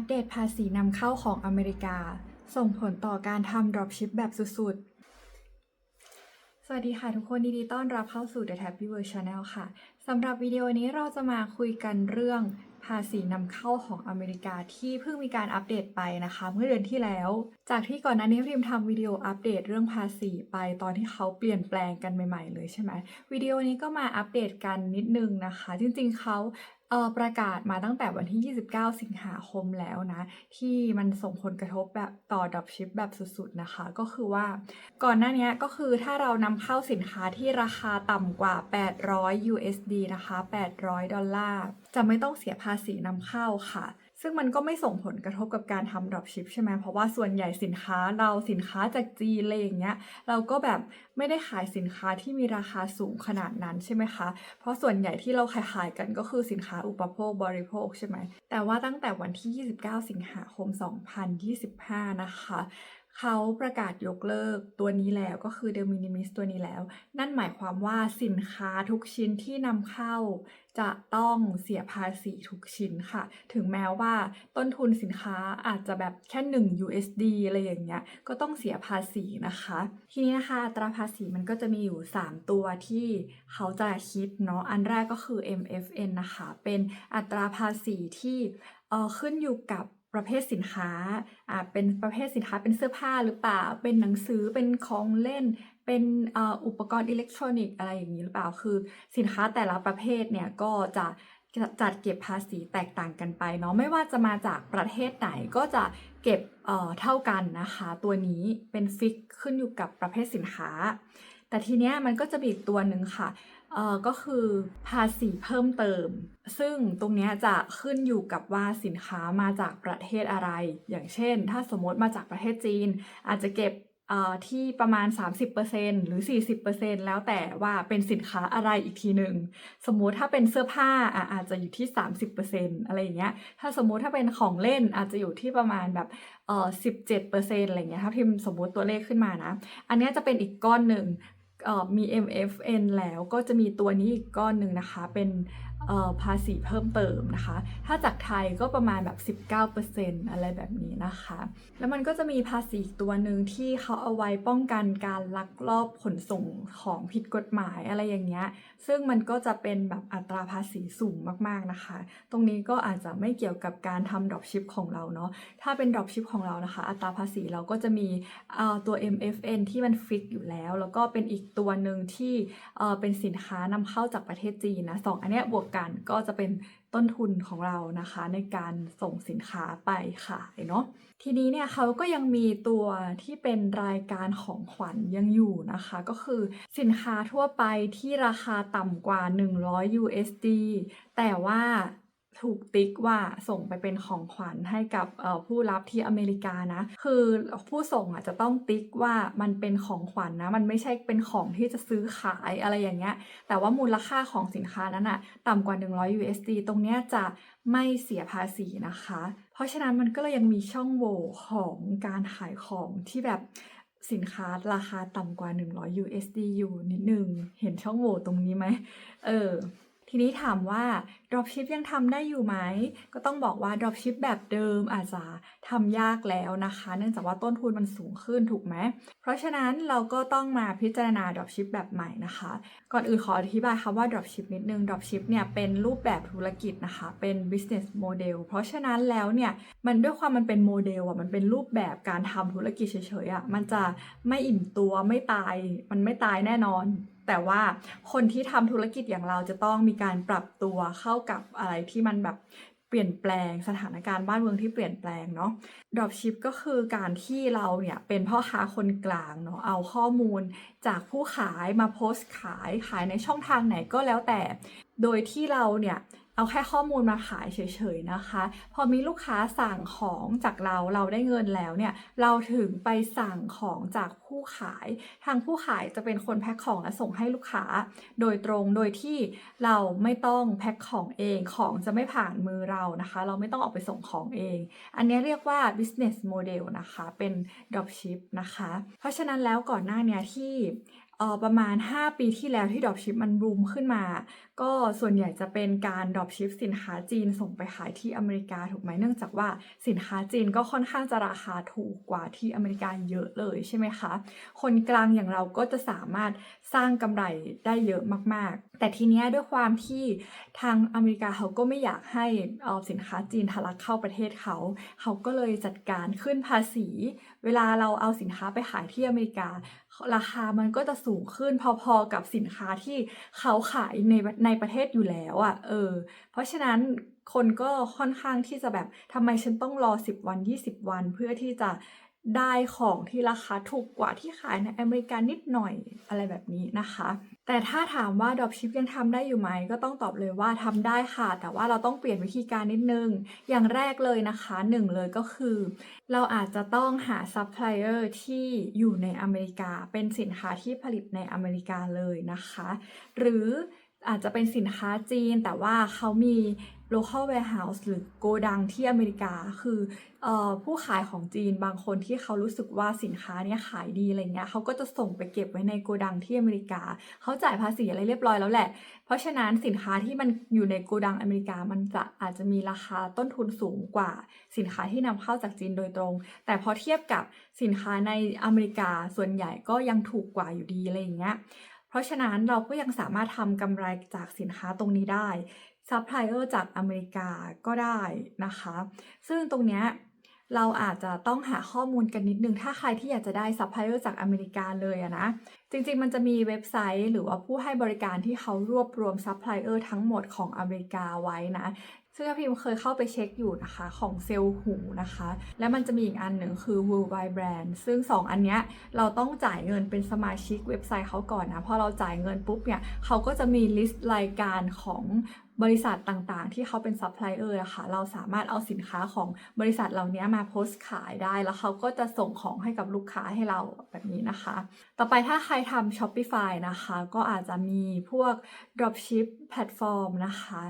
ปเดตภาษีนำเข้าของอเมริกา ส่งผลต่อการทำ dropship แบบสุดๆ สวัสดีค่ะทุกคนดีต้อนรับเข้าสู่ The Happy World Channel ค่ะสำหรับวิดีโอนี้เราจะมาคุยกันเรื่องภาษีนำเข้าของอเมริกาที่เพิ่งมีการอัปเดตไปนะคะ เมื่อเดือนที่แล้ว จากที่ก่อนหน้านี้พิมทำวิดีโออัปเดตเรื่องภาษีไปตอนที่เขาเปลี่ยนแปลงกันใหม่ ๆ เลยใช่ไหมวิดีโอนี้ก็มาอัปเดตกันนิดนึงนะคะ จริงๆเขา เอ่อประกาศมาตั้งแต่วันที่ 29 สิงหาคมแล้วนะ ที่มันส่งผลกระทบแบบต่อดับชิปแบบสุดๆนะคะ ก็คือว่าก่อนหน้านี้ก็คือถ้าเรานำเข้าสินค้าที่ราคาต่ำกว่า 800 USD นะคะ 800 ดอลลาร์ จะไม่ต้องเสียภาษีนำเข้าค่ะ ซึ่งมันก็ไม่ส่งผลกระทบกับการทำ dropship ใช่ไหมเพราะว่าส่วนใหญ่สินค้าเราสินค้าจากจีนอะไรอย่างเงี้ยเราก็แบบไม่ได้ขายสินค้าที่มีราคาสูงขนาดนั้นใช่ไหมคะ เพราะส่วนใหญ่ที่เราขายขายกันก็คือสินค้าอุปโภคบริโภคใช่ไหมแต่ว่าตั้งแต่วันที่ 29 สิงหาคม 2025 นะคะ เขาประกาศยกเลิกตัวนี้แล้วก็คือ de minimis ตัวนี้แล้ว นั่นหมายความว่าสินค้าทุกชิ้นที่นำเข้า จะต้องเสียภาษีทุกชิ้นค่ะ ถึงแม้ว่าต้นทุนสินค้าอาจจะแบบแค่ 1 USD อะไรอย่างเงี้ย ก็ต้องเสียภาษีนะคะ ทีนี้นะคะอัตราภาษีมันก็จะมีอยู่ 3 ตัวที่เขาจะคิดเนาะ อันแรกก็คือ MFN นะคะ เป็นอัตราภาษีที่เอ่อขึ้นอยู่กับ ประเภทสินค้าอ่าเป็นประเภทสินค้าเป็นเสื้อผ้าหรือเปล่า เป็นหนังสือเป็นของเล่น เป็นอุปกรณ์อิเล็กทรอนิกส์อะไรอย่างนี้หรือเปล่าคือ สินค้าแต่ละประเภทเนี่ยก็จะจัดเก็บภาษีแตกต่างกันไปเนาะไม่ว่าจะมาจากประเทศไหนก็จะเก็บเอ่อเท่ากันนะคะ ตัวนี้เป็นฟิกขึ้นอยู่กับประเภทสินค้า แต่ทีเนี้ยมันก็จะมีอีกตัวหนึ่งค่ะ เอ่อก็คือภาษีเพิ่มเติม ซึ่งตรงนี้จะขึ้นอยู่กับว่าสินค้ามาจากประเทศอะไร อย่างเช่น ถ้าสมมติมาจากประเทศจีน อาจจะเก็บที่ประมาณ 30%หรือ 40%แล้วแต่ว่าเป็นสินค้าอะไรอีกทีหนึ่ง สมมุติถ้าเป็นเสื้อผ้าอาจจะอยู่ที่ 30%อะไรอย่างเงี้ย ถ้าสมมุติถ้าเป็นของเล่นอาจจะอยู่ที่ประมาณแบบเออ17%อะไรอย่างเงี้ย ถ้าพิมพ์สมมุติตัวเลขขึ้นมานะ อันนี้จะเป็นอีกก้อนหนึ่ง มี MFN แล้วก็จะมีตัวนี้อีกก้อนหนึ่งนะคะ เป็น ภาษีเพิ่มเติมนะคะ ถ้าจากไทยก็ประมาณแบบ 19%อะไรแบบนี้นะคะ แล้วมันก็จะมีภาษีตัวหนึ่งที่เขาเอาไว้ป้องกันการลักลอบขนส่งของผิดกฎหมายอะไรอย่างเงี้ย ซึ่งมันก็จะเป็นแบบอัตราภาษีสูงมากๆนะคะ ตรงนี้ก็อาจจะไม่เกี่ยวกับการทำ dropship ของเราเนาะ ถ้าเป็น dropship ของเรานะคะ อัตราภาษีเราก็จะมีตัว MFN ที่มันฟิกอยู่แล้ว แล้วก็เป็นอีกตัวหนึ่งที่เอ่อเป็นสินค้านำเข้าจากประเทศจีนนะสองอันเนี้ยบวกกันก็จะเป็นต้นทุนของเรานะคะในการส่งสินค้าไปขายเนาะทีนี้เนี่ยเขาก็ยังมีตัวที่เป็นรายการของขวัญยังอยู่นะคะ ก็คือสินค้าทั่วไปที่ราคาต่ำกว่า 100 USD แต่ว่า ถูกติ๊กว่าส่งไปเป็นของขวัญให้กับผู้รับที่อเมริกานะ คือผู้ส่งอะจะต้องติ๊กว่ามันเป็นของขวัญนะ มันไม่ใช่เป็นของที่จะซื้อขายอะไรอย่างเงี้ย แต่ว่ามูลค่าของสินค้านั้นอะต่ำกว่า 100 USD ตรงเนี้ยจะไม่เสียภาษีนะคะ เพราะฉะนั้นมันก็เลยยังมีช่องโหว่ของการขายของที่แบบสินค้าราคาต่ำกว่า 100 USD อยู่นิดนึง เห็นช่องโหว่ตรงนี้ไหมเออ ทีนี้ถามว่า dropship ยังทำได้อยู่ไหม ก็ต้องบอกว่า dropship แบบเดิมอาจจะทำยากแล้วนะคะ เนื่องจากว่าต้นทุนมันสูงขึ้นถูกไหม เพราะฉะนั้นเราก็ต้องมาพิจารณา dropship แบบใหม่นะคะ ก่อนอื่นขออธิบายคำว่า dropship นิดนึง dropship เนี่ยเป็นรูปแบบธุรกิจนะคะ เป็น business model เพราะฉะนั้นแล้วเนี่ยมันด้วยความมันเป็นโมเดลอะมันเป็นรูปแบบการทำธุรกิจเฉยๆอะมันจะไม่อิ่มตัวไม่ตาย มันไม่ตายแน่นอน แต่ว่าคนที่ทำธุรกิจอย่างเราจะต้องมีการปรับตัวเข้ากับอะไรที่มันแบบเปลี่ยนแปลงสถานการณ์บ้านเมืองที่เปลี่ยนแปลงเนาะดรอปชิปก็คือการที่เราเนี่ยเป็นพ่อค้าคนกลางเนาะเอาข้อมูลจากผู้ขายมาโพสต์ขายขายในช่องทางไหนก็แล้วแต่ โดยที่เราเนี่ย เอาแค่ข้อมูลมาขายเฉยๆนะคะ พอมีลูกค้าสั่งของจากเราเราได้เงินแล้วเนี่ยเราถึงไปสั่งของจากผู้ขาย ทางผู้ขายจะเป็นคนแพ็คของและส่งให้ลูกค้า โดยตรงโดยที่เราไม่ต้องแพ็คของเองของจะไม่ผ่านมือเรานะคะ เราไม่ต้องออกไปส่งของเอง อันนี้เรียกว่า business model นะคะเป็น dropship นะคะ เพราะฉะนั้นแล้วก่อนหน้าเนี้ยที่ เอ่อประมาณ 5 ปีที่แล้วที่ Dropship มันบูมขึ้นมา ก็ส่วนใหญ่จะเป็นการ Dropship สินค้าจีนส่งไปขายที่อเมริกาถูกไหมเนื่องจากว่าสินค้าจีนก็ค่อนข้างจะราคาถูกกว่าที่อเมริกาเยอะเลยใช่ไหมคะ คนกลางอย่างเราก็จะสามารถสร้างกำไรได้เยอะมากๆ แต่ทีเนี้ยด้วยความที่ทางอเมริกาเขาก็ไม่อยากให้ออสินค้าจีนทะลักเข้าประเทศเขา เขาก็เลยจัดการขึ้นภาษี เวลาเราเอาสินค้าไปขายที่อเมริกา ราคามันก็จะสูงขึ้นพอๆกับสินค้าที่เขาขายในในประเทศอยู่แล้วอะ่ะเออ เพราะฉะนั้นคนก็ค่อนข้างที่จะแบบทำไมฉันต้องรอ 10 วัน 20 วันเพื่อที่จะ ได้ของที่ราคาถูกกว่าที่ขายในอเมริกานิดหน่อยอะไรแบบนี้นะคะ แต่ถ้าถามว่า Dropship ยังทำได้อยู่ไหม ก็ต้องตอบเลยว่าทำได้ค่ะ แต่ว่าเราต้องเปลี่ยนวิธีการนิดนึง อย่างแรกเลยนะคะหนึ่งเลยก็คือ เราอาจจะต้องหาซัพพลายเออร์ที่อยู่ในอเมริกา เป็นสินค้าที่ผลิตในอเมริกาเลยนะคะ หรืออาจจะเป็นสินค้าจีนแต่ว่าเขามี local warehouse หรือโกดังที่อเมริกา คืออผู้ขายของจีนบางคนที่เขารู้สึกว่าสินค้าเนี้ยขายดีอะไรเงี้ยเขาก็จะส่งไปเก็บไว้ในโกดังที่อเมริกา เขาจ่ายภาษีอะไรเรียบร้อยแล้วแหละ เพราะฉะนั้นสินค้าที่มันอยู่ในโกดังอเมริกา มันจะอาจจะมีราคาต้นทุนสูงกว่าสินค้าที่นำเข้าจากจีนโดยตรง แต่พอเทียบกับสินค้าในอเมริกาส่วนใหญ่ก็ยังถูกกว่าอยู่ดีอะไรอย่างเงี้ยเพราะฉะนั้นเราก็ยังสามารถทำกำไรจากสินค้าตรงนี้ได้ ซัพพลายเออร์จากอเมริกาก็ได้นะคะ ซึ่งตรงเนี้ยเราอาจจะต้องหาข้อมูลกันนิดนึง ถ้าใครที่อยากจะได้ซัพพลายเออร์จากอเมริกาเลยอะนะ จริงๆ มันจะมีเว็บไซต์หรือว่าผู้ให้บริการที่เขารวบรวมซัพพลายเออร์ทั้งหมดของอเมริกาไว้นะ ซึ่งพิมเคยเข้าไปเช็คอยู่นะคะของเซลล์หูนะคะ และมันจะมีอีกอันหนึ่งคือ Worldwide Brand ซึ่ง 2 อันเนี้ยเราต้องจ่ายเงินเป็นสมาชิกเว็บไซต์เขาก่อนนะ พอเราจ่ายเงินปุ๊บเนี่ยเขาก็จะมีลิสต์รายการของ บริษัทต่างๆ ที่เขาเป็นซัพพลายเออร์อะค่ะเราสามารถเอาสินค้าของบริษัทเหล่านี้มาโพสต์ขายได้ แล้วเขาก็จะส่งของให้กับลูกค้าให้เราแบบนี้นะคะ ต่อไปถ้าใครทำ Shopify นะคะ ก็อาจจะมีพวก dropship แพลตฟอร์มนะคะ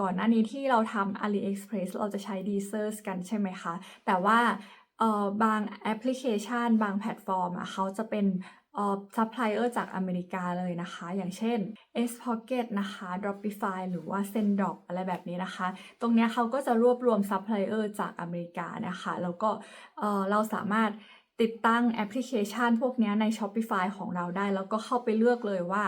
ก่อนหน้านี้ที่เราทำ AliExpress เราจะใช้ d e s e r กันใช่ไหมคะ แต่ว่าบางแอปพลิเคชัน บางแพลตฟอร์มอะเขาจะเป็น ซัพพลายเออร์จากอเมริกาเลยนะคะ อย่างเช่น S Pocket นะคะ Dropify หรือว่า Sendrop อะไรแบบนี้นะคะ ตรงนี้เขาก็จะรวบรวมซัพพลายเออร์จากอเมริกานะคะ แล้วก็เราสามารถติดตั้งแอปพลิเคชันพวกนี้ใน Shopify ของเราได้ แล้วก็เข้าไปเลือกเลยว่า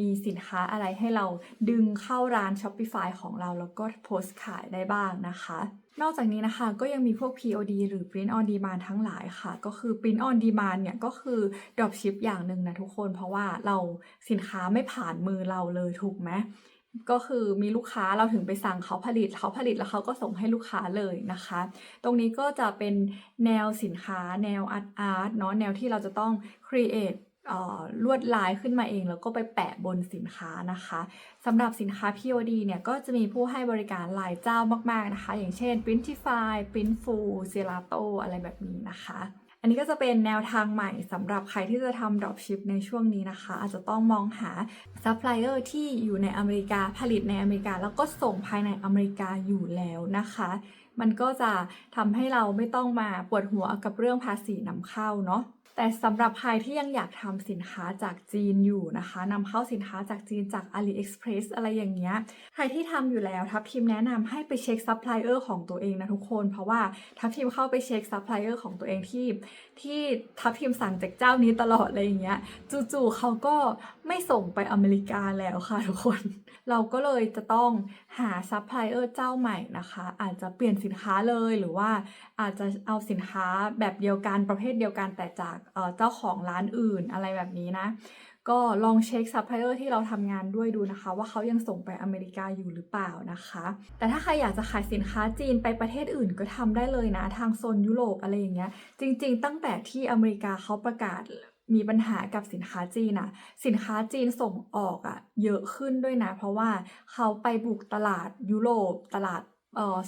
มีสินค้าอะไรให้เราดึงเข้าร้าน Shopify ของเรา แล้วก็โพสต์ขายได้บ้างนะคะ นอกจากนี้นะคะก็ยังมีพวก POD หรือ Print on Demand ทั้งหลายค่ะ ก็คือ Print on Demand เนี่ยก็คือ Dropship อย่างหนึ่งนะทุกคน เพราะว่าเราสินค้าไม่ผ่านมือเราเลยถูกไหมก็คือมีลูกค้าเราถึงไปสั่งเขาผลิตเขาผลิตแล้วเขาก็ส่งให้ลูกค้าเลยนะคะ ตรงนี้ก็จะเป็นแนวสินค้าแนวอาร์ตอาร์ตเนาะแนวที่เราจะต้อง create ลวดลายขึ้นมาเอง แล้วก็ไปแปะบนสินค้านะคะสำหรับสินค้า POD เนี่ยก็จะมีผู้ให้บริการหลายเจ้ามากๆนะคะ อย่างเช่น Printify Printful Zelato อะไรแบบนี้นะคะอันนี้ก็จะเป็นแนวทางใหม่สำหรับใครที่จะทำ dropship ในช่วงนี้นะคะ อาจจะต้องมองหาซัพพลายเออร์ที่อยู่ในอเมริกาผลิตในอเมริกา แล้วก็ส่งภายในอเมริกาอยู่แล้วนะคะ มันก็จะทำให้เราไม่ต้องมาปวดหัวกับเรื่องภาษีนำเข้าเนาะ แต่สำหรับใครที่ยังอยากทำสินค้าจากจีนอยู่นะคะนำเข้าสินค้าจากจีนจาก AliExpress อะไรอย่างเงี้ยใครที่ทำอยู่แล้วทัพทีมแนะนำให้ไปเช็คซัพพลายเออร์ของตัวเองนะทุกคน เพราะว่าทัพทีมเข้าไปเช็คซัพพลายเออร์ของตัวเองที่ ที่ทัพทีมสั่งจากเจ้านี้ตลอดอะไรอย่างเงี้ยจู่ๆเขาก็ไม่ส่งไปอเมริกาแล้วค่ะทุกคน เราก็เลยจะต้องหาซัพพลายเออร์เจ้าใหม่นะคะ อาจจะเปลี่ยนสินค้าเลยหรือว่าอาจจะเอาสินค้าแบบเดียวกันประเภทเดียวกันแต่จากเอ่อเจ้าของร้านอื่นอะไรแบบนี้นะ ก็ลองเช็คซัพพลายเออร์ที่เราทำงานด้วยดูนะคะ ว่าเขายังส่งไปอเมริกาอยู่หรือเปล่านะคะ แต่ถ้าใครอยากจะขายสินค้าจีนไปประเทศอื่นก็ทำได้เลยนะ ทางโซนยุโรปอะไรอย่างเงี้ย จริง ๆ ตั้งแต่ที่อเมริกาเขาประกาศมีปัญหากับสินค้าจีนอะสินค้าจีนส่งออกอะเยอะขึ้นด้วยนะ เพราะว่าเขาไปบุกตลาดยุโรปตลาด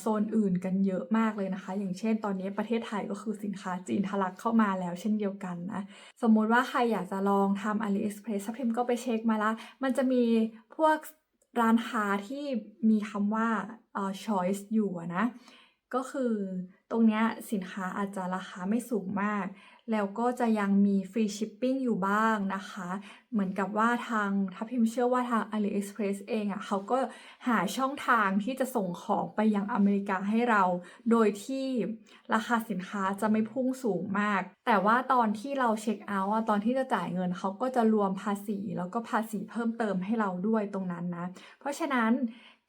โซนอื่นกันเยอะมากเลยนะคะ อย่างเช่นตอนนี้ประเทศไทยก็คือสินค้าจีนทะลักเข้ามาแล้วเช่นเดียวกันนะ สมมติว่าใครอยากจะลองทำ AliExpress ทัพทิมก็ไปเช็คมาละ มันจะมีพวกร้านค้าที่มีคำว่า choice อยู่นะ ก็คือตรงนี้สินค้าอาจจะราคาไม่สูงมาก แล้วก็จะยังมีฟรีชิปปิ้งอยู่บ้างนะคะ เหมือนกับว่าทางถ้าพิมพ์เชื่อว่าทาง AliExpress เองอะ่ะเขาก็หาช่องทางที่จะส่งของไปยังอเมริกาให้เรา โดยที่ราคาสินค้าจะไม่พุ่งสูงมาก แต่ว่าตอนที่เราเช็คเอาท์อะตอนที่จะจ่ายเงินเขาก็จะรวมภาษี แล้วก็ภาษีเพิ่มเติมให้เราด้วยตรงนั้นนะ เพราะฉะนั้น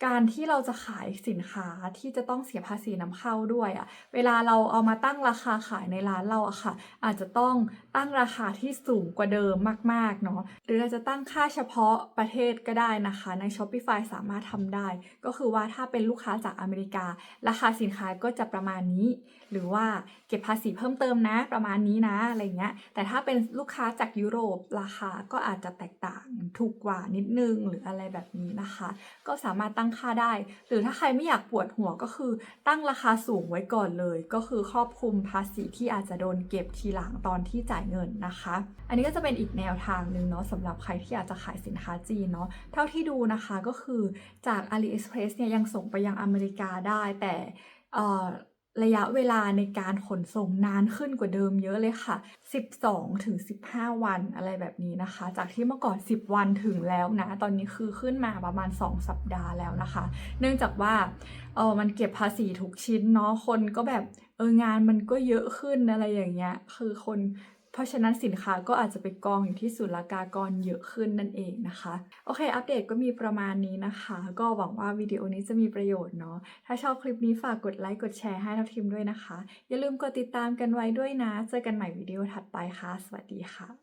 การที่เราจะขายสินค้าที่จะต้องเสียภาษีนำเข้าด้วยอะเวลาเราเอามาตั้งราคาขายในร้านเราอะค่ะ อาจจะต้องตั้งราคาที่สูงกว่าเดิมมากๆเนาะหรือเราจะตั้งค่าเฉพาะประเทศก็ได้นะคะ ใน Shopify สามารถทำได้ ก็คือว่าถ้าเป็นลูกค้าจากอเมริกา ราคาสินค้าก็จะประมาณนี้ หรือว่าเก็บภาษีเพิ่มเติมนะประมาณนี้นะอะไรเงี้ยแต่ถ้าเป็นลูกค้าจากยุโรปราคาก็อาจจะแตกต่างถูกกว่านิดนึงหรืออะไรแบบนี้นะคะ ก็สามารถตั้ง้งค่าได้ หรือถ้าใครไม่อยากปวดหัวก็คือ ตั้งราคาสูงไว้ก่อนเลย ก็คือครอบคลุมภาษีที่อาจจะโดนเก็บทีหลังตอนที่จ่ายเงินนะคะ อันนี้ก็จะเป็นอีกแนวทางหนึ่งเนาะสำหรับใครที่อยากจะขายสินค้าจีนเนาะเท่าที่ดูนะคะก็คือจาก AliExpress เนี่ยยังส่งไปยังอเมริกาได้แต่ ระยะเวลาในการขนส่งนานขึ้นกว่าเดิมเยอะเลยค่ะ 12ถึง15 วันอะไรแบบนี้นะคะ จากที่เมื่อก่อน 10 วันถึงแล้วนะ ตอนนี้คือขึ้นมาประมาณ 2 สัปดาห์แล้วนะคะ เนื่องจากว่าเออมันเก็บภาษีทุกชิ้นเนาะ คนก็แบบเอองานมันก็เยอะขึ้นอะไรอย่างเงี้ย คือคน เพราะฉะนั้นสินค้าก็อาจจะไปกองอยู่ที่ศุลกากรเยอะขึ้นนั่นเองนะคะ โอเค อัปเดตก็มีประมาณนี้นะคะ ก็หวังว่าวิดีโอนี้จะมีประโยชน์เนาะ ถ้าชอบคลิปนี้ฝากกดไลค์กดแชร์ให้ทัพทีมด้วยนะคะ อย่าลืมกดติดตามกันไว้ด้วยนะ เจอกันใหม่วิดีโอถัดไปค่ะ สวัสดีค่ะ